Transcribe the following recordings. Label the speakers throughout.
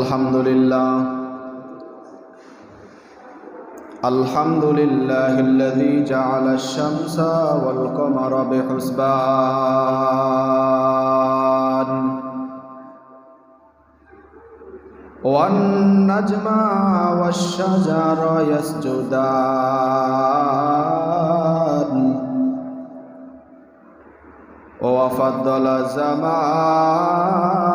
Speaker 1: الحمد لله الحمد لله الذي جعل الشمس والقمر بحسبان. والنجم والشجر يسجدان. وفضل زمانا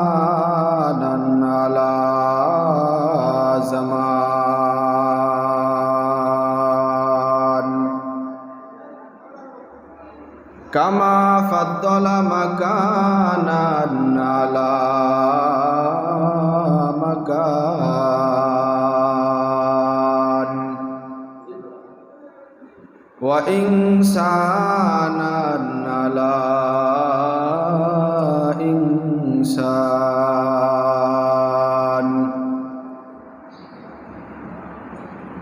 Speaker 1: কামা ফাদ্দলা মাকানান আলা মাকান। ওয়া ইনসানান আলা ইনসান।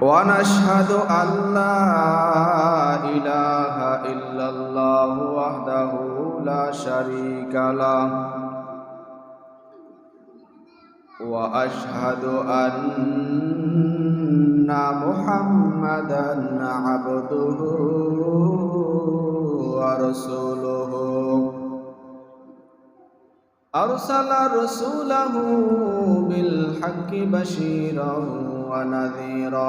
Speaker 1: ওয়া নাশহাদু شريك له وأشهد أن محمدا عبده ورسوله أرسل رسوله بالحق بشيرا ونذيرا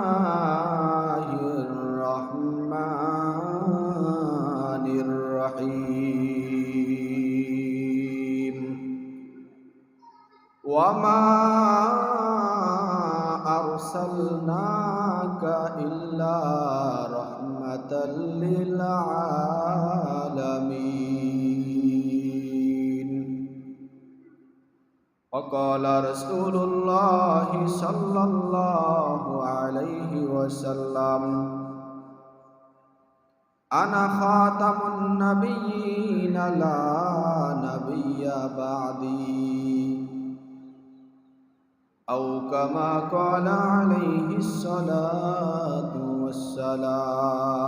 Speaker 1: وما أرسلناك إلا رحمة للعالمين وقال رسول الله صلى الله عليه وسلم أنا خاتم النبيين لا نبي بعدي أو كما قال عليه الصلاة والسلام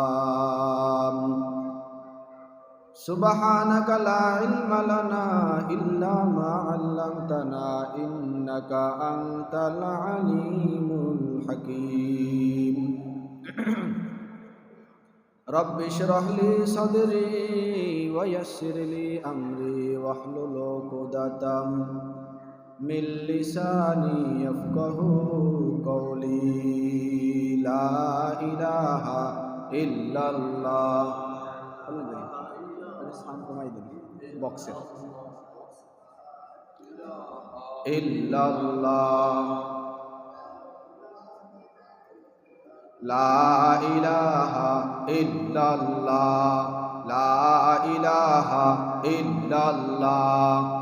Speaker 1: سبحانك لا علم لنا إلا ما علمتنا إنك أنت العليم الحكيم رب اشرح لي صدري ويسر لي أمري واحلل عقدة من لساني يفقه قولي لا إله إلا الله বক্সের ইল্লাল্লাহ লা ইলাহা ইল্লাল্লাহ লা ইলাহা ইল্লাল্লাহ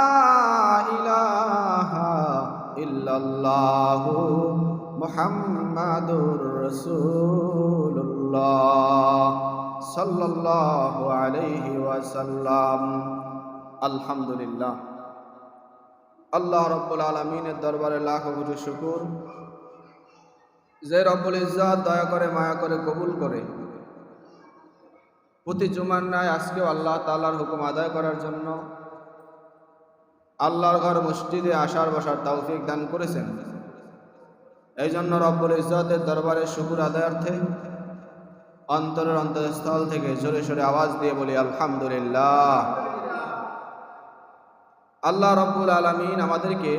Speaker 1: ইল্লাল্লাহ মুহাম্মাদুর রাসূলুল্লাহ সাল্লাল্লাহু আলাইহি ওয়াসাল্লাম। আলহামদুলিল্লাহ। আল্লাহ রব্বুল আলমিনের দরবারে লাখ কোটি শুকুর। যে রব্বুল ইজ্জাত দয়া করে, মায়া করে, কবুল করে, প্রতি জুমার ন্যায় আজকেও আল্লাহ তাআলার হুকুম আদায় করার জন্য আল্লাহর ঘর মসজিদে আসার বসার তৌফিক দান করেছেন। এই জন্য রব্বুল ইজ্জতের দরবারে শুকুর আদায়ার্থে অন্তরের অন্তরস্থল থেকে জোরে সোরে আওয়াজ দিয়ে বলি, আলহামদুলিল্লাহ। আল্লাহ রব্বুল আলমিন আমাদেরকে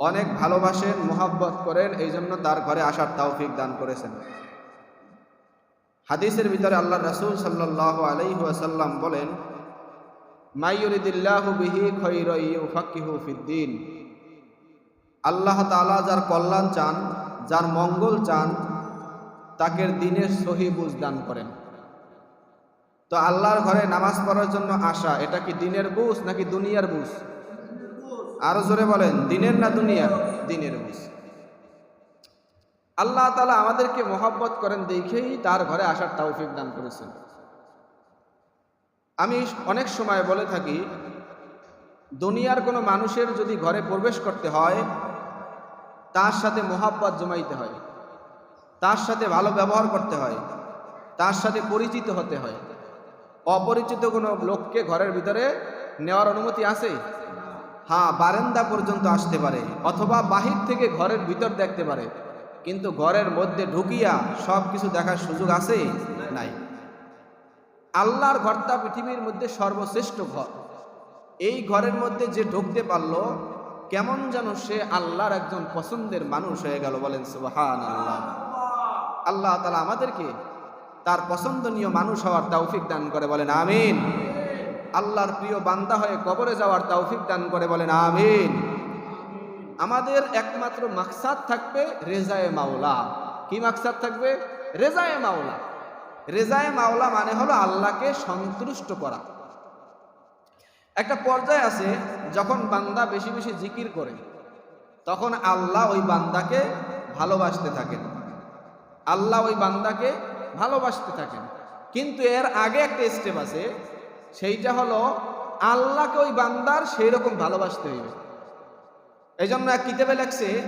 Speaker 1: অনেক ভালোবাসেন, মোহাব্বত করেন এই জন্য তার ঘরে আসার তৌফিক দান করেছেন। হাদিসের ভিতরে আল্লাহ রসুল সাল্লাহ আলাইহাসাল্লাম বলেন মাইয়ুরিদিল্লাহু আল্লাহ তালা যার কল্যাণ চান, যার মঙ্গল চান তাকে দিনের সহি বুঝ দান করেন। তো আল্লাহর ঘরে নামাজ পড়ার জন্য আসা, এটা কি দিনের বুঝ নাকি দুনিয়ার বুঝ? আরও জোরে বলেন, দিনের না দুনিয়ার? দিনের বুঝ। আল্লাহ তালা আমাদেরকে মোহাব্বত করেন, দেখেই তার ঘরে আসার তৌফিক দান করেছেন। আমি অনেক সময় বলে থাকি, দুনিয়ার কোনো মানুষের যদি ঘরে প্রবেশ করতে হয়, তার সাথে মোহাব্বত জমাইতে হয়, তার সাথে ভালো ব্যবহার করতে হয়, তার সাথে পরিচিত হতে হয়। অপরিচিত কোনো লোককে ঘরের ভিতরে নেওয়ার অনুমতি আছে? হ্যাঁ বারান্দা পর্যন্ত আসতে পারে, অথবা বাহির থেকে ঘরের ভিতর দেখতে পারে, কিন্তু ঘরের মধ্যে ঢুকিয়া সব কিছু দেখার সুযোগ আছে? নাই। আল্লাহর ঘরটা পৃথিবীর মধ্যে সর্বশ্রেষ্ঠ ঘর। এই ঘরের মধ্যে যে ঢুকতে পারল, কেমন যেন সে আল্লাহর একজন পছন্দের মানুষ হয়ে গেল বলেন সুবাহান আল্লাহ আল্লাহ তালা আমাদেরকে তার পছন্দনীয় মানুষ হওয়ার তৌফিক দান করে বলেন, আমিন। আল্লাহর প্রিয় বান্দা হয়ে কবরে যাওয়ার তৌফিক দান করে বলেন, আমিন। আমাদের একমাত্র মাকসাদ থাকবে রেজায়ে মাওলা। কি মাকসাদ থাকবে? রেজায়ে মাওলা। রেজায়ে মাওলা মানে হলো আল্লাহকে সন্তুষ্ট করা। একটা পর্যায়ে আছে, যখন বান্দা বেশি বেশি জিকির করে, তখন আল্লাহ ওই বান্দাকে ভালোবাসতে থাকেন। আল্লাহ ওই বান্দাকে ভালোবাসতে থাকেন। কিন্তু এর আগে একটা স্টেপ আছে, সেইটা হলো আল্লাহকে ওই বান্দার সেই রকম ভালোবাসতে হইবে। এই জন্য এক কিতাবে লেখছে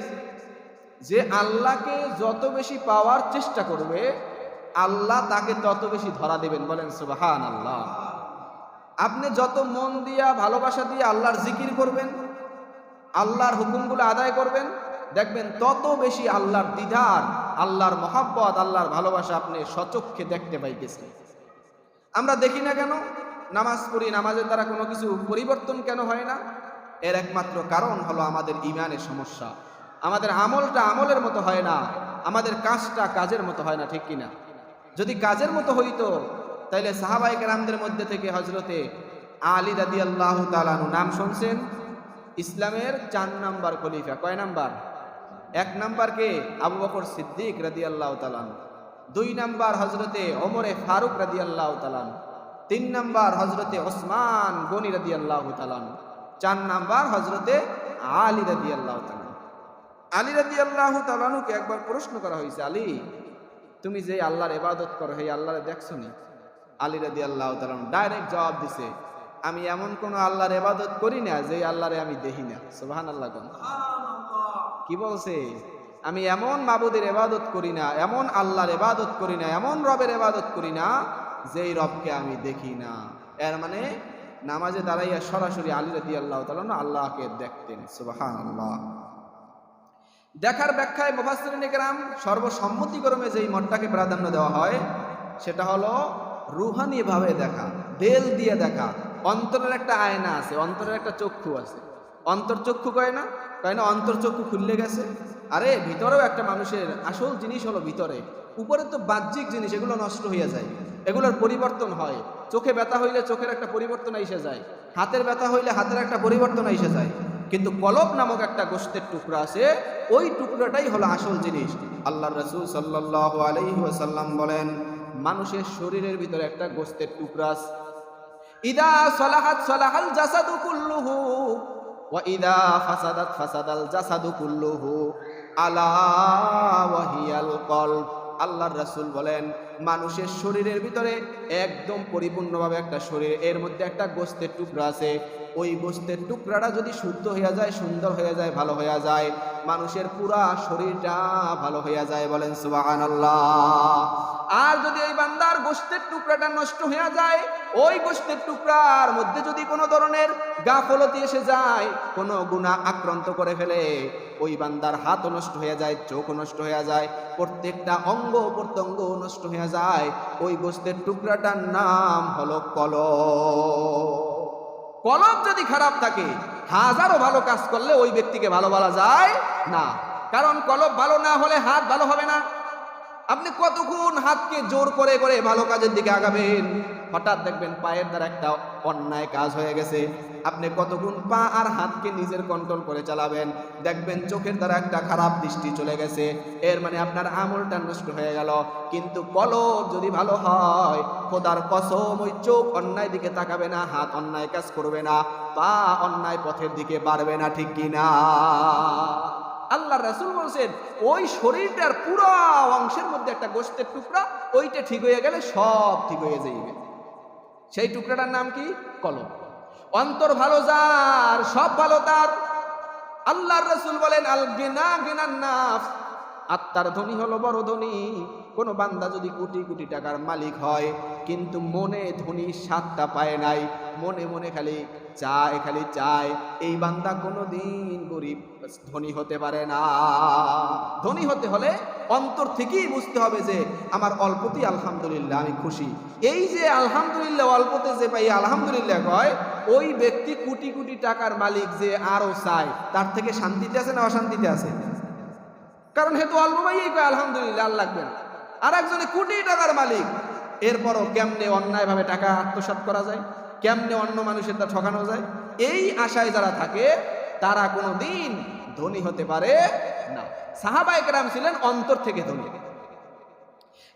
Speaker 1: যে, আল্লাহকে যত বেশি পাওয়ার চেষ্টা করবে আল্লাহ তাকে তত বেশি ধরা দেবেন, বলেন সুবাহান আল্লাহ আপনি যত মন দিয়া, ভালোবাসা দিয়ে আল্লাহর জিকির করবেন, আল্লাহর হুকুমগুলো আদায় করবেন, দেখবেন তত বেশি আল্লাহর দ্বিধার আল্লাহর মহাব্বত, আল্লাহর ভালোবাসা আপনি সচক্ষে দেখতে পাইতেছেন। আমরা দেখি না কেন? নামাজ পড়ি, নামাজের দ্বারা কোনো কিছু পরিবর্তন কেন হয় না? এর একমাত্র কারণ হলো আমাদের ইমানের সমস্যা। আমাদের আমলটা আমলের মতো হয় না, আমাদের কাজটা কাজের মতো হয় না, ঠিক কিনা? যদি কাজের মতো হইতো, তাইলে সাহাবাই রামদের মধ্যে থেকে হজরতে আলী রাদি আল্লাহ তালানু নাম শুনছেন? ইসলামের চার নাম্বার খলিফা। কয় নাম্বার? এক নাম্বার কে? আবু বকর সিদ্দিক রাদি আল্লাহ তালান দুই নাম্বার হজরতে ওমরে ফারুক রাদি আল্লাহ তালান তিন নাম্বার হজরতে ওসমান গনি রাদি আল্লাহ তালান চার নাম্বার হজরতে আলী রাদি আল্লাহ তালান আলী রাদি আল্লাহ তালানুকে একবার প্রশ্ন করা হয়েছে, আলী তুমি যে আল্লাহর এবাদত করো, হে আল্লাহরে দেখছ নি আলী রাদি আল্লাহ তালান ডাইরেক্ট জবাব দিছে, আমি এমন কোন আল্লাহর এবাদত করি না যে আল্লাহরে আমি দেখি না। সুবাহান আল্লাহ কি বলছে? আমি এমন মাবুদের এবাদত করি না, এমন আল্লাহর এবাদত করি না, এমন রবের এবাদত করি না যেই রবকে আমি দেখি না। এর মানে নামাজে দাঁড়াইয়া সরাসরি আলী রাদি আল্লাহ তালন আল্লাহকে দেখতেন। সুবাহান আল্লাহ দেখার ব্যাখ্যায় মুফাসরিনিকরাম সর্বসম্মতিক্রমে যেই মঠটাকে প্রাধান্য দেওয়া হয়, সেটা হলো রুহানিভাবে দেখা, বেল দিয়ে দেখা। অন্তরের একটা আয়না আছে, অন্তরের একটা চক্ষু আছে। অন্তর্চক্ষু কয় না? কয় না অন্তর্চক্ষু খুললে গেছে। আরে, ভিতরেও একটা মানুষের আসল জিনিস হলো ভিতরে। উপরে তো বাহ্যিক জিনিস, এগুলো নষ্ট হয়ে যায়। এগুলোর পরিবর্তন হয়। চোখে ব্যথা হইলে চোখের একটা পরিবর্তন এসে যায়। হাতের ব্যথা হইলে হাতের একটা পরিবর্তন এসে যায়। কিন্তু কলব নামক একটা গোষ্ঠের টুকরা আছে, ওই টুকরাটাই হলো আসল জিনিস। আল্লাহ রসুল সাল্লাহ আলহিহাসাল্লাম বলেন, মানুষের শরীরের ভিতরে একটা গোস্তের টুকরা আছে। ইদা ওয়া ইদা ফাসাদাল আলা ওয়াহিয়াল আল্লাহর রাসুল বলেন, মানুষের শরীরের ভিতরে একদম পরিপূর্ণভাবে একটা শরীর, এর মধ্যে একটা গোস্তের টুকরা আছে। ওই গোস্তের টুকরাটা যদি শুদ্ধ হয়ে যায়, সুন্দর হয়ে যায়, ভালো হয়ে যায় মানুষের পুরা শরীরটা ভালো হইয়া যায় বলেন সুবাহান আর যদি এই বান্দার গোস্তের টুকরাটা নষ্ট হইয়া যায়, ওই গোস্তের টুকরার মধ্যে যদি কোনো ধরনের গাফলতি এসে যায়, কোনো গুণা আক্রান্ত করে ফেলে, ওই বান্দার হাতও নষ্ট হয়ে যায়, চোখও নষ্ট হয়ে যায়, প্রত্যেকটা অঙ্গ প্রত্যঙ্গ নষ্ট হয়ে যায়, ওই গোস্তের টুকরাটার নাম হলো কল কলব যদি খারাপ থাকে হাজারো ভালো কাজ করলে ওই ব্যক্তিকে ভালো বলা যায় না। কারণ কলব ভালো না হলে হাত ভালো হবে না। আপনি কতক্ষণ হাতকে জোর করে করে ভালো কাজের দিকে আগাবেন? হঠাৎ দেখবেন পায়ের দ্বারা একটা অন্যায় কাজ হয়ে গেছে। আপনি কতক্ষণ পা আর হাতকে নিজের কন্ট্রোল করে চালাবেন? দেখবেন চোখের দ্বারা একটা খারাপ দৃষ্টি চলে গেছে। এর মানে আপনার আমলটা নষ্ট হয়ে গেল। কিন্তু কলব যদি ভালো হয়, খোদার কসম ওই চোখ অন্যায় দিকে তাকাবে না, হাত অন্যায় কাজ করবে না, পা অন্যায় পথের দিকে বাড়বে না, ঠিক কিনা? আল্লাহ রাসুল বলছেন, ওই শরীরটার পুরো অংশের মধ্যে একটা গোষ্ঠের টুকরা, ওইটা ঠিক হয়ে গেলে সব ঠিক হয়ে যাইবে। সেই টুকরাটার নাম কি? কলম। অন্তর ভালো যার, সব ভালো তার। আল্লাহ রসুল বলেন, আল গিনা গেনার নাফ আত্মার ধনী হলো বড় ধনী কোনো বান্দা যদি কোটি কোটি টাকার মালিক হয়, কিন্তু মনে ধনী স্বাদটা পায় নাই, মনে মনে খালি চায় খালি চায়, এই বান্দা কোনো দিন গরিব, ধনী হতে পারে না। ধনী হতে হলে অন্তর থেকেই বুঝতে হবে যে আমার অল্পতেই আলহামদুলিল্লাহ, আমি খুশি। এই যে আলহামদুলিল্লাহ, অল্পতে যে পাই, আলহামদুলিল্লাহ কয়, ওই ব্যক্তি কোটি কোটি টাকার মালিক যে আরও চায়, তার থেকে শান্তিতে আছে না অশান্তিতে আছে? কারণ হেতু অল্প পাইয়েই কয়, আলহামদুলিল্লাহ, আল্লাহ লাগবে না। আর একজনে কোটি টাকার মালিক। এরপরও কেমনে অন্যায়ভাবে টাকা আত্মসাৎ করা যায়? কেমনে অন্য মানুষের তা ঠকানো যায়? এই আশায় যারা থাকে, তারা কোনো দিন ধনী হতে পারে না। সাহাবা একরাম ছিলেন অন্তর থেকে ধনী।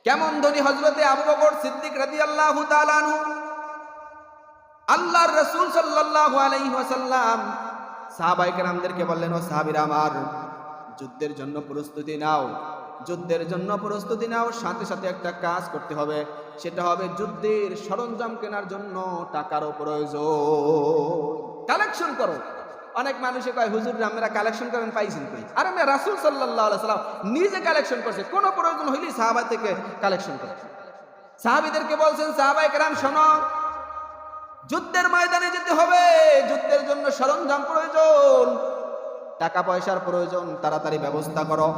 Speaker 1: কেমন ধনী হজরতে আবু বকর সিদ্দিক রাজি আল্লাহ আল্লাহর রসুল সাল্লাহ আলাইহি ওয়াসাল্লাম সাহাবা একরামদেরকে বললেন, ও সাহাবিরা আমার যুদ্ধের জন্য প্রস্তুতি নাও। যুদ্ধের জন্য প্রস্তুতি নাও, সাথে সাথে একটা কাজ করতে হবে। সেটা হবে যুদ্ধের সরঞ্জাম কেনার জন্য টাকারও প্রয়োজন। কালেকশন করো। অনেক মানুষে কয়, হুজুর, আমরা কালেকশন করেন, পাইছেন কই? আর আমরা রাসুল সাল্লাহ সাল্লাম নিজে কালেকশন করছে। কোনো প্রয়োজন হইলেই সাহাবা থেকে কালেকশন করে। সাহাবিদেরকে বলছেন, সাহাবা একরাম, শোনো, যুদ্ধের ময়দানে যেতে হবে। যুদ্ধের জন্য সরঞ্জাম প্রয়োজন, টাকা পয়সার প্রয়োজন, তাড়াতাড়ি ব্যবস্থা করো।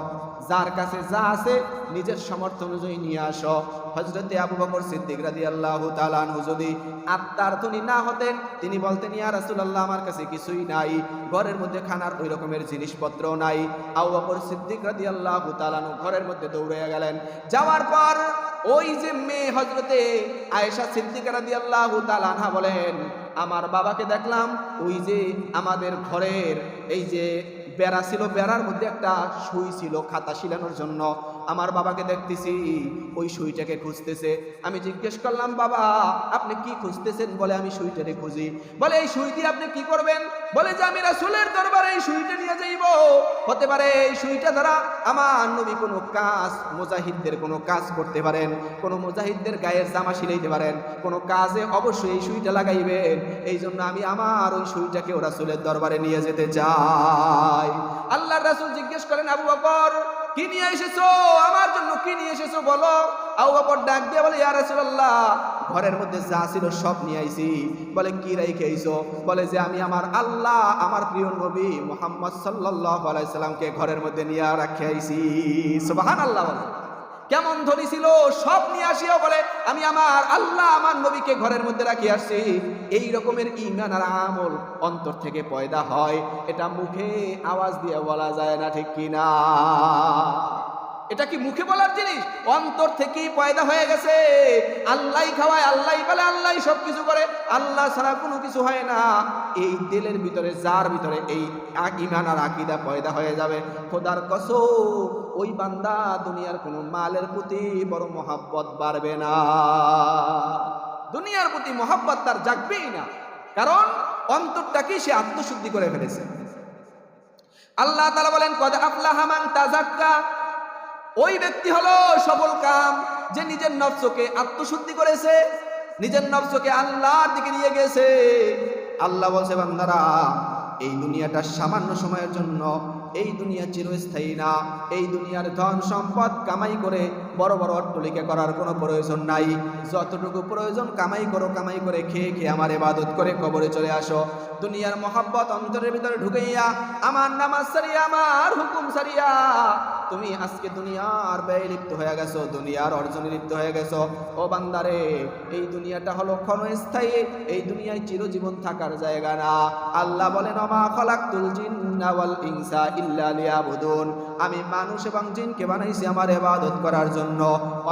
Speaker 1: যার কাছে যা আছে নিজের সমর্থ অনুযায়ী নিয়ে আসো। হজরতে আবু বকর সিদ্দিক রাদি আল্লাহ তালানহু যদি আত্মার ধনী না হতেন, তিনি বলতেন, ইয়া রাসূলুল্লাহ, আমার কাছে কিছুই নাই। ঘরের মধ্যে খানার ওই রকমের জিনিসপত্র নাই। আবু বকর সিদ্দিক রাদি আল্লাহ তালানহু ঘরের মধ্যে দৌড়ে গেলেন। যাওয়ার পর ওই যে মেয়ে হজরতে আয়েশা সিদ্দিক রাদি আল্লাহ তালানহা বলেন, আমার বাবাকে দেখলাম, ওই যে আমাদের ঘরের, এই যে বেড়া ছিল বেড়ার মধ্যে একটা সুই ছিল খাতা শিলানোর জন্য। আমার বাবাকে দেখতেছি, ওই সুইটাকে খুঁজতেছে। আমি জিজ্ঞেস করলাম, বাবা, আপনি কি খুঁজতেছেন? বলে, আমি সুইটারে খুঁজি। বলে, এই সুই দিয়ে আপনি কি করবেন? বলে যে, আমি রাসুলের দরবারে এই সুইটা নিয়ে যাইব। হতে পারে এই সুইটা দ্বারা আমার নবী কোনো কাজ, মুজাহিদদের কোনো কাজ করতে পারেন, কোনো মুজাহিদদের গায়ের জামা সিলাইতে পারেন, কোনো কাজে অবশ্যই এই সুইটা লাগাইবেন। এই জন্য আমি আমার ওই সুইটাকে রাসুলের দরবারে নিয়ে যেতে চাই। আল্লাহ রাসুল জিজ্ঞেস করেন, আবু বকর কি নিয়ে এসেছ? আমার জন্য কি নিয়ে এসেছ বলো? আবু বকর ডাক দিয়ে বলে, ইয়া রাসূলুল্লাহ, ঘরের মধ্যে যা ছিল সব নিয়ে আইছি। বলে, কি রেখে আইছো? বলে যে, আমি আমার আল্লাহ, আমার প্রিয় নবী মুহাম্মদ সাল্লাল্লাহু আলাইহি সাল্লামকে ঘরের মধ্যে নিয়ে রাখে আইছি। সুবহানাল্লাহ বলে। কেমন ধনী ছিল, সব নিয়ে আসিও বলে, আমি আমার আল্লাহ, আমার নবীকে ঘরের মধ্যে রাখি আসছি। এই রকমের ইমান আর আমল অন্তর থেকে পয়দা হয়, এটা মুখে আওয়াজ দিয়ে বলা যায় না, ঠিক কিনা? এটা কি মুখে বলার জিনিস? অন্তর থেকেই পয়দা হয়ে গেছে। আল্লাহ খাওয়ায় আল্লাহ বলে আল্লাহ সব কিছু করে। আল্লাহ ছাড়া কোনো কিছু হয় না। এই তেলের ভিতরে, যার ভিতরে এই ইমান আর আকিদা পয়দা হয়ে যাবে। খোদার কসম, ওই বান্দা দুনিয়ার কোনো মালের প্রতি বড় মহাব্বত বাড়বে না। দুনিয়ার প্রতি মহাব্বত তার জাগবেই না। কারণ অন্তরটাকেই সে আত্মশুদ্ধি করে ফেলেছে। আল্লাহ তালা বলেন, কদ আফলাহামান তাজাক্কা ওই ব্যক্তি হলো সফল কাম, যে নিজের নফসকে আত্মশুদ্ধি করেছে, নিজের নফসকে আল্লাহর দিকে নিয়ে গেছে। আল্লাহ বলছে, বান্দারা, এই দুনিয়াটা সামান্য সময়ের জন্য, এই দুনিয়া চিরস্থায়ী না, এই দুনিয়ার ধন সম্পদ কামাই করে বড় বড় অট্টলিকা করার কোনো প্রয়োজন নাই। যতটুকু প্রয়োজন কামাই করো, কামাই করে খেয়ে খেয়ে আমার ইবাদত করে কবরে চলে আসো। দুনিয়ার মহাব্বত অন্তরের ভিতরে ঢুকাইয়া, আমার নামাজ সারিয়া, আমার হুকুম সারিয়া তুমি আজকে দুনিয়ার ব্যয় লিপ্ত হয়ে গেছো, দুনিয়ার অর্জনে লিপ্ত হয়ে গেছো। ও বান্দারে, এই দুনিয়াটা হলো ক্ষণস্থায়ী, এই দুনিয়ায় চিরজীবন থাকার জায়গা না। আল্লাহ বলেন অমা খলাকুল জিন্না ওয়াল ইনসা ইল্লা লিয়াবুদুন। আমি মানুষ এবং জিনকে বানাইছি আমার ইবাদত করার জন্য।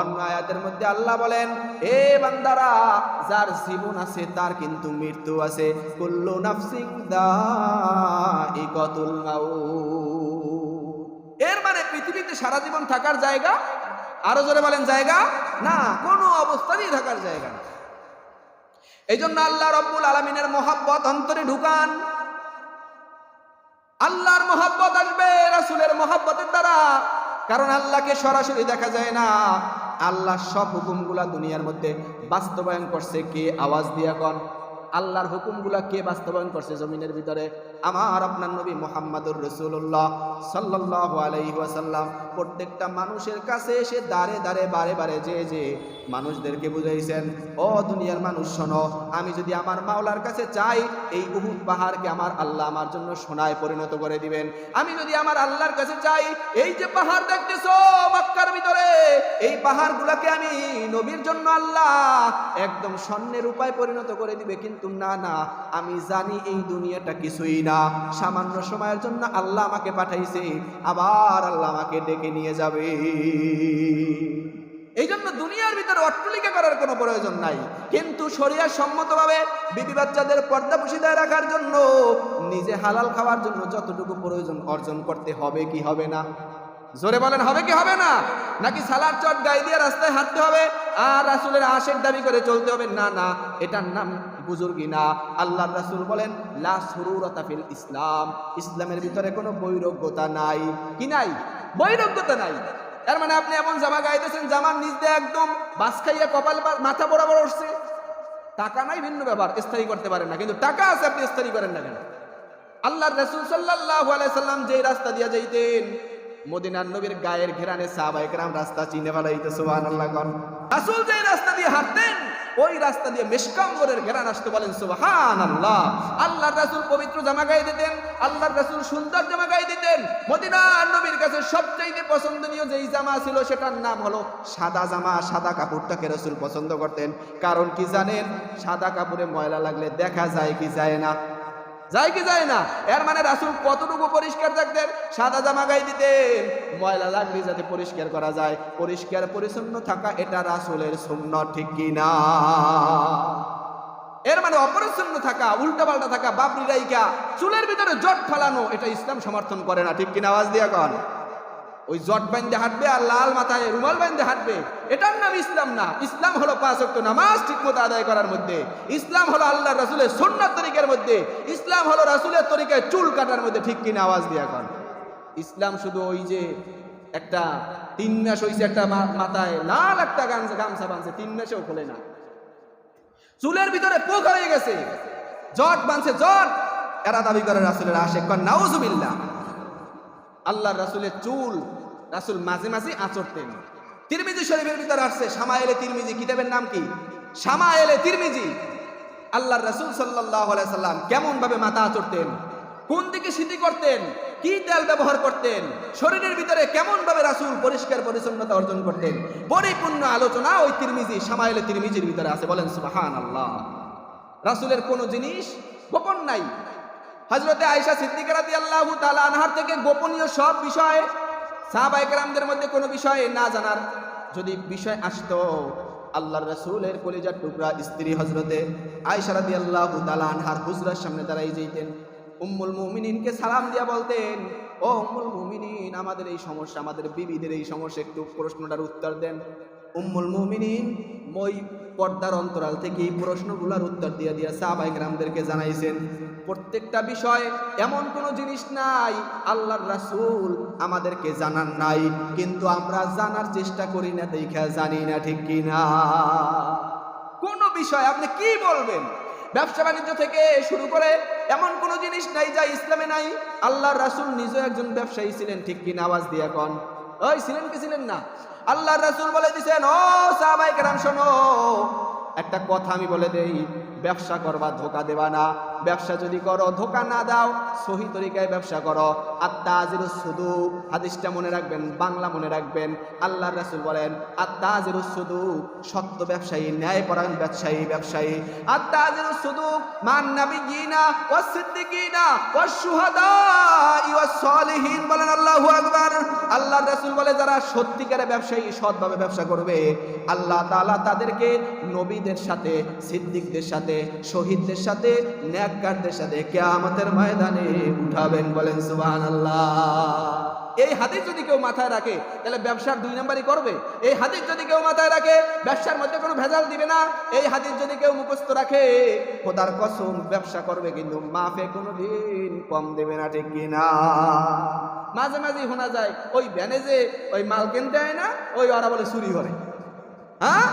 Speaker 1: অন্য আয়াতের মধ্যে আল্লাহ বলেন, এ বান্দারা, যার জীবন আছে, তার কিন্তু মৃত্যু আছে। কুল্লু নাফসিং দাইকাতুল মাউত। এর মানে পৃথিবীতে সারা জীবন থাকার জায়গা? আরও জোরে বলেন, জায়গা? না, কোনো অবস্থাতেই থাকার জায়গা না। এই জন্য আল্লাহ রব্বুল আলমিনের মোহাব্বত অন্তরে ঢুকান। আল্লাহর মোহাব্বত আসবে, রাসুলের মোহাব্বতের দ্বারা। কারণ আল্লাহকে সরাসরি দেখা যায় না। আল্লাহ সব হুকুমগুলা দুনিয়ার মধ্যে বাস্তবায়ন করছে। কে আওয়াজ দিয়া কন? আল্লাহর হুকুমগুলা কে বাস্তবায়ন করছে জমিনের ভিতরে? আমার আপনার নবী মোহাম্মদুর রসুল্লাহ সাল্লাহ আলাইহি ওয়াসাল্লাম। প্রত্যেকটা মানুষের কাছে এসে দাঁড়ে দাঁড়ে বারে বারে যে যে মানুষদেরকে বুঝাইছেন, ও দুনিয়ার মানুষ, শোনো, আমি যদি আমার মাওলার কাছে চাই, এই উহুদ পাহাড়কে আমার আল্লাহ আমার জন্য সোনায় পরিণত করে দিবেন। আমি যদি আমার আল্লাহর কাছে চাই, এই যে পাহাড় দেখতেছো মক্কার ভিতরে, এই পাহাড়গুলোকে আমি নবীর জন্য আল্লাহ একদম স্বর্ণের উপায় পরিণত করে দিবে। কিন্তু না না, আমি জানি এই দুনিয়াটা কিছুই না। সামান্য সময়ের জন্য আল্লাহ আমাকে পাঠাইছে, আবার আল্লাহ আমাকে ডেকে নিয়ে যাবে। এই জন্য দুনিয়ার ভিতরে অট্টলিকা করার কোনো প্রয়োজন নাই। কিন্তু শরিয়া সম্মতভাবে বিবি বাচ্চাদের পর্দা পুশিদায় রাখার জন্য, নিজে হালাল খাওয়ার জন্য যতটুকু প্রয়োজন অর্জন করতে হবে কি হবে না? জোরে বলেন, হবে কি হবে না? নাকি সালার চট গায়ে দিয়ে রাস্তায় হাঁটতে হবে? আর রাসুলের আশের দাবি করে চলতে হবে? না না, এটার নাম বুজুর্গি না। আল্লাহ রাসুল বলেন, লা সুরুরতা ইসলাম। ইসলামের ভিতরে কোনো বৈরজ্ঞতা নাই। কি নাই? বৈরজ্ঞতা নাই। এর মানে আপনি এমন জামা গাইতেছেন, জামার নিচ দিয়ে একদম বাস খাইয়া কপাল মাথা বরাবর উঠছে। টাকা নাই, ভিন্ন ব্যাপার, স্থায়ী করতে পারেন না। কিন্তু টাকা আছে, আপনি স্থায়ী করেন না কেন? আল্লাহ রসুল সাল্লাহ সাল্লাম যে রাস্তা দিয়ে যাইতেন মদিনার নবীর গায়ের ঘেরানে সাহাবাইকরাম রাস্তা চিনে ফেলাইতে সুবাহ আল্লাহ রাসুল যে রাস্তা দিয়ে হাঁটতেন, ওই রাস্তা দিয়ে মেশকাম্বরের ঘেরান আসতে বলেন সুবাহান আল্লাহ আল্লাহ রাসুল পবিত্র জামা গায়ে দিতেন আল্লাহ রাসুল সুন্দর জামা গায়ে দিতেন। মদিনার নবীর কাছে সবচাইতে পছন্দনীয় যেই জামা ছিল, সেটার নাম হলো সাদা জামা, সাদা কাপড়টাকে রসুল পছন্দ করতেন। কারণ কি জানেন, সাদা কাপড়ে ময়লা লাগলে দেখা যায় কি যায় না। যায় কি যায় না? এর মানে রাসুল কতটুকু পরিষ্কার থাকতেন? সাদা জামা গাই দিতেন। ময়লা লাগলে যাতে পরিষ্কার করা যায়। পরিষ্কার পরিচ্ছন্ন থাকা এটা রাসুলের শূন্য ঠিক কি না? এর মানে অপরিচ্ছন্ন থাকা, উল্টাপাল্টা থাকা বাবরি রাইকা চুলের ভিতরে জট ফেলানো, এটা ইসলাম সমর্থন করে না, ঠিক কিনা আওয়াজ দিয়া কন? ওই জট বাইন্দে হাঁটবে আর লাল মাথায় রুমাল বাইন্দে হাঁটবে। এটার নাম ইসলাম না। ইসলাম হলো পাঁচ ওয়াক্ত নামাজ ঠিক মতো আদায় করার মধ্যে। ইসলাম হলো আল্লাহ রাসুলের সন্ন্যত তরিকার মধ্যে। ইসলাম হলো রাসুলের তরিকায় চুল কাটার মধ্যে ঠিক কিনা আওয়াজ দিয়া কন ইসলাম শুধু ওই যে একটা তিন মাস হয়েছে একটা মাথায় লাল একটা গামছা গামছা বাঁধছে, তিন মাসেও খোলে না। চুলের ভিতরে পোক হয়ে গেছে। জট বাঁধছে, জট। এরা দাবি করে রাসুলের কর নাউজুবিল্লাহ। আল্লাহর রাসুলের চুল রাসুল মাঝে মাঝে আচরতেন তিরমিজি শরীফের ভিতরে আসছে সামায়েলে তিরমিজি, কিতাবের নাম কি? সামায়েলে তিরমিজি। আল্লাহর রাসুল সাল্লাহ সাল্লাম কেমন ভাবে মাথা আচরতেন কোন দিকে স্মৃতি করতেন? কি তেল ব্যবহার করতেন? শরীরের ভিতরে কেমন ভাবে রাসুল পরিষ্কার পরিচ্ছন্নতা অর্জন করতেন? পরিপূর্ণ আলোচনা ওই তিরমিজি সামায়েলে তিরমিজির ভিতরে আছে। বলেন সুবাহান আল্লাহ রাসুলের কোনো জিনিস গোপন নাই। হজরতে আয়সা সিদ্দিকারাদি আল্লাহ তালা আনহার থেকে গোপনীয় সব বিষয় সাহাবাইকরামদের মধ্যে কোনো বিষয় না জানার যদি বিষয় আসতো, আল্লাহর রসুলের কলিজার টুকরা স্ত্রী হজরতে আয়সারাদি আল্লাহ আনহার হুজরার সামনে দাঁড়াই যেতেন উম্মুল মুমিনিনকে সালাম দিয়া বলতেন, ও উম্মুল মুমিনিন, আমাদের এই সমস্যা, আমাদের বিবিদের এই সমস্যা, একটু প্রশ্নটার উত্তর দেন। উম্মুল মুমিনিন, মই পর্দার অন্তরাল থেকে এই প্রশ্নগুলোর উত্তর দিয়ে দিয়া সাহাবাই গ্রামদেরকে জানাইছেন, প্রত্যেকটা বিষয় এমন কোনো জিনিস নাই, আল্লাহর রাসূল আমাদেরকে জানান নাই, কিন্তু আমরা জানার চেষ্টা করি না, দেখা জানি না ঠিক কি না কোনো বিষয়, আপনি কি বলবেন? ব্যবসা বাণিজ্য থেকে শুরু করে এমন কোনো জিনিস নাই যা ইসলামে নাই, আল্লাহর রাসূল নিজে একজন ব্যবসায়ী ছিলেন, ঠিক কি না আওয়াজ দিয়া কন ওই ছিলেন কি ছিলেন না? আল্লাহর রাসূল বলে দিছেন, ও সাহাবাই কেরাম, শোনো। একটা কথা আমি বলে দেই ব্যবসা করবা ধোকা দেবা না। ব্যবসা যদি করো, ধোকা না দাও, সহি তরিকায় ব্যবসা করো। আত্মাজির শুধু হাদিসটা মনে রাখবেন, বাংলা মনে রাখবেন। আল্লাহ রাসুল বলেন আত্মাজির শুধু সত্য ব্যবসায়ী, ন্যায়পরায়ণ ব্যবসায়ী ব্যবসায়ী। আত্মাজির শুধু মান নাবিয়িনা ওয়াস সিদ্দিকিনা ওয়াস শুহাদা ওয়াস সলিহিন বলেন আল্লাহু আকবার। আল্লাহর রাসুল বলে, যারা সত্যিকারের ব্যবসায়ী, সৎভাবে ব্যবসা করবে, আল্লাহ তাআলা তাদেরকে নবীদের সাথে, সিদ্দিকদের সাথে, শহীদদের সাথে ন্যাককারদের সাথে কিয়ামতের ময়দানে উঠাবেন বলেন সুবহানাল্লাহ। এই হাদিস যদি কেউ মাথায় রাখে, তাহলে ব্যবসার দুই নাম্বারই করবে। এই হাদিস যদি কেউ মাথায় রাখে, ব্যবসার মধ্যে কোনো ভেজাল দিবে না। এই হাদিস যদি কেউ মুখস্থ রাখে, খোদার কসম ব্যবসা করবে কিন্তু মাফে কোনো দিন কম দেবে না, ঠিক কিনা মাঝে মাঝে শোনা যায়, ওই ভ্যানে যে ওই মাল কিনতে হয় না, ওই ওরা বলে চুরি করে। হ্যাঁ?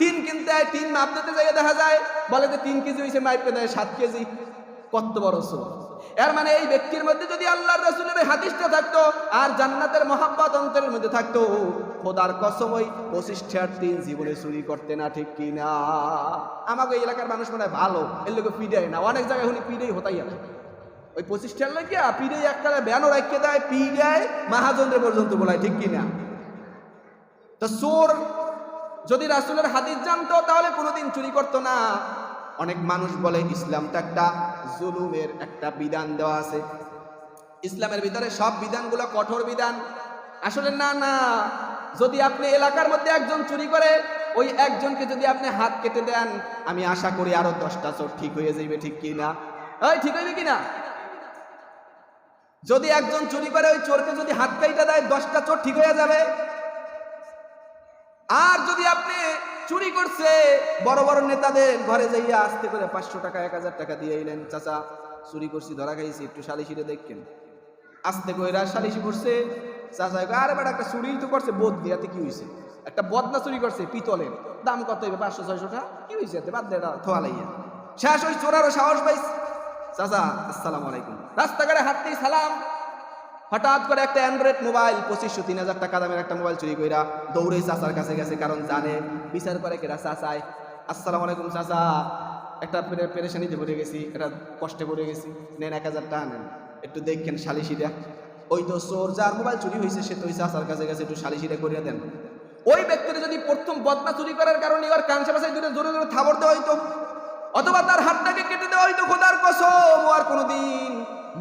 Speaker 1: তিন কিনতে হয় তিন মাপ দিতে যাইয়ে দেখা যায়, বলে যে তিন কেজি হয়েছে মাইপে দেয় সাত কেজি। কত বড় সোর এর মানে এই ব্যক্তির মধ্যে যদি আল্লাহর রসুলের হাদিসটা থাকতো, আর জান্নাতের মহাব্বত অন্তরের মধ্যে থাকতো, খোদার কসম ওই পঁচিশটার তিন জীবনে চুরি করতে না ঠিক কি না? আমাকে এই এলাকার মানুষ মনে হয় ভালো, এর লোকে পিডায় না। অনেক জায়গায় হলে পিডেই হতাই আছে ওই পঁচিশটার লোকিয়া পিডেই একটা ব্যানও রাখিয়ে দেয়, পিডায় মাহাজনদের পর্যন্ত বলায়, ঠিক কি না? তো চোর যদি রাসুলের হাদিস জানতো, তাহলে কোনোদিন চুরি করতো না। অনেক মানুষ বলে, ইসলামটা একটা জুলুমের একটা বিধান দেওয়া আছে। ইসলামের ভিতরে সব বিধানগুলো কঠোর বিধান। আসলে না না। যদি আপনি এলাকার মধ্যে একজন চুরি করে, ওই একজনকে যদি আপনি হাত কেটে দেন, আমি আশা করি আরও দশটা চোর ঠিক হয়ে যাইবে, ঠিক কি না ওই ঠিক হইবে কি না যদি একজন চুরি করে, ওই চোরকে যদি হাত কাইটা দেয়, দশটা চোর ঠিক হয়ে যাবে। আর যদি আপনি চুরি করছে, বড় বড় নেতাদের ঘরে যাইয়া আসতে করে পাঁচশো টাকা, এক হাজার টাকা দিয়ে এলেন চাচা, চুরি করছি, ধরা খাইছি, একটু সালিশিরে দেখেন। আসতে কইরা সালিশি করছে, চাচা আরে বেটা, একটা চুরি তো করছে বোধ দিয়াতে কি হয়েছে একটা বদনা চুরি করছে পিতলের দাম কত হইবে, পাঁচশো, ছয়শো টাকা? কি হয়েছে এতে? বাদ দে এটা, থোয়া লাইয়া। শেষ, ওই চোরারও সাহস পাইছে। চাচা, আসসালামু আলাইকুম। রাস্তাঘাটে হাঁটতেই সালাম। হঠাৎ করে একটা অ্যান্ড্রয়েড মোবাইল পঁচিশশো, তিন হাজার টাকা দামের একটা মোবাইল চুরি কইরা দৌড়ে চাচার কাছে গেছে, কারণ জানে বিচার করে কেরা চাচায়। আসসালামু আলাইকুম চাচা। একটা পেরেশানিতে পড়ে গেছি, একটা কষ্টে পড়ে গেছি। নেন এক হাজার টাকা নেন, একটু দেখেন সালিশিটা ওই তো চোর যার মোবাইল চুরি হয়েছে সে তো ওই চাচার কাছে গেছে, একটু সালিশিটা করিয়া দেন। ওই ব্যক্তির যদি প্রথম বদনা চুরি করার কারণে এবার কানসে পাশে দূরে জোরে জোরে থাবর দেওয়া হইতো, অথবা তার হাতটাকে কেটে দেওয়া হইতো, খোদার কসম আর কোনোদিন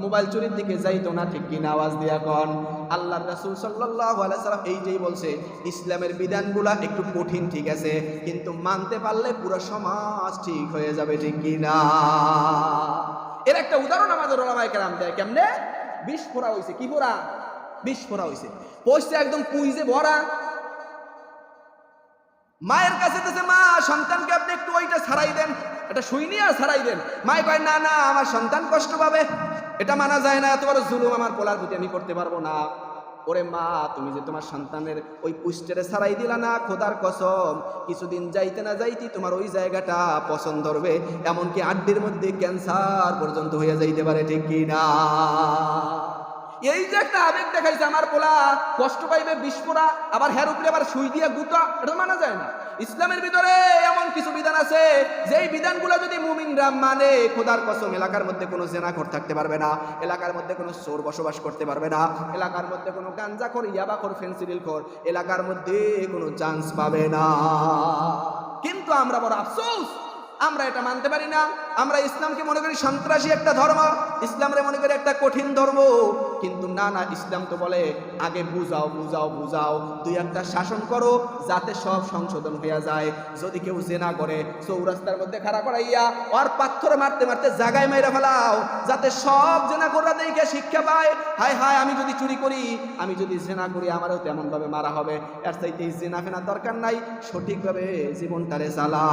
Speaker 1: মোবাইল চুরির দিকে যাইতো না, ঠিক কিনা আওয়াজ দিয়া কন আল্লাহ রাসূল সাল্লাম এইটাই বলছে, ইসলামের বিধানগুলা একটু কঠিন, ঠিক আছে, কিন্তু মানতে পারলে পুরো সমাজ ঠিক হয়ে যাবে, ঠিক কিনা? এর একটা উদাহরণ আমাদের ওলামায়ে কেরাম দেয়, কেমনে? বিষ ফোড়া হইছে, কি ফোড়া? বিষ ফোড়া হইছে। পয়সা একদম পুইজে ভরা। মায়ের কাছে মা, সন্তানকে আপনি একটু ওইটা ছাড়াই দেন এটা শুই নিয়ে আর ছাড়াই দেন। মায় কয়, না না, আমার সন্তান কষ্ট পাবে। এটা মানা যায় না, এত বড় জুলুম আমার পোলার প্রতি, আমি করতে পারব না। ওরে মা, তুমি যে তোমার সন্তানের ওই পুষ্টেরে ছাড়াই দিলা না, খোদার কসম, কিছুদিন যাইতে না যাইতে তোমার ওই জায়গাটা পছন্দ ধরবে এমনকি আড্ডির মধ্যে ক্যান্সার পর্যন্ত হয়ে যাইতে পারে, ঠিক কি না? এই যে একটা আবেগ দেখাইছে, আমার পোলা কষ্ট পাইবে বিস্ফোরা আবার হের উপরে আবার সুই দিয়ে গুতা, এটা মানা যায় না। ইসলামের ভিতরে এমন কিছু বিধান আছে, যেই বিধানগুলো যদি মুমিনরা মানে খোদার কসম, এলাকার মধ্যে কোনো জেনাখোর থাকতে পারবে না, এলাকার মধ্যে কোনো চোর বসবাস করতে পারবে না, এলাকার মধ্যে কোনো গাঞ্জাখোর, ইয়াবাখোর, ফেন্সিডিলখোর, এলাকার মধ্যে কোনো চান্স পাবে না। কিন্তু আমরা বড় আফসোস আমরা এটা মানতে পারি না। আমরা ইসলামকে মনে করি সন্ত্রাসী একটা ধর্ম, ইসলামরে মনে করি একটা কঠিন ধর্ম। কিন্তু না না, ইসলাম তো বলে, আগে বুঝাও বুঝাও বুঝাও। দুই একটা শাসন করো, যাতে সব সংশোধন হইয়া যায়। যদি কেউ জেনা করে, চৌরাস্তার মধ্যে খাড়া করাইয়া, ওর পাথর মারতে মারতে জাগায় মেরে ফেলাও। যাতে সব জেনা করা দেখে শিক্ষা পায়, হায় হায়, আমি যদি চুরি করি, আমি যদি জেনা করি, আমারও তেমন ভাবে মারা হবে। এর চাইতে জেনা ফেনার দরকার নাই, সঠিকভাবে জীবনটারে চালা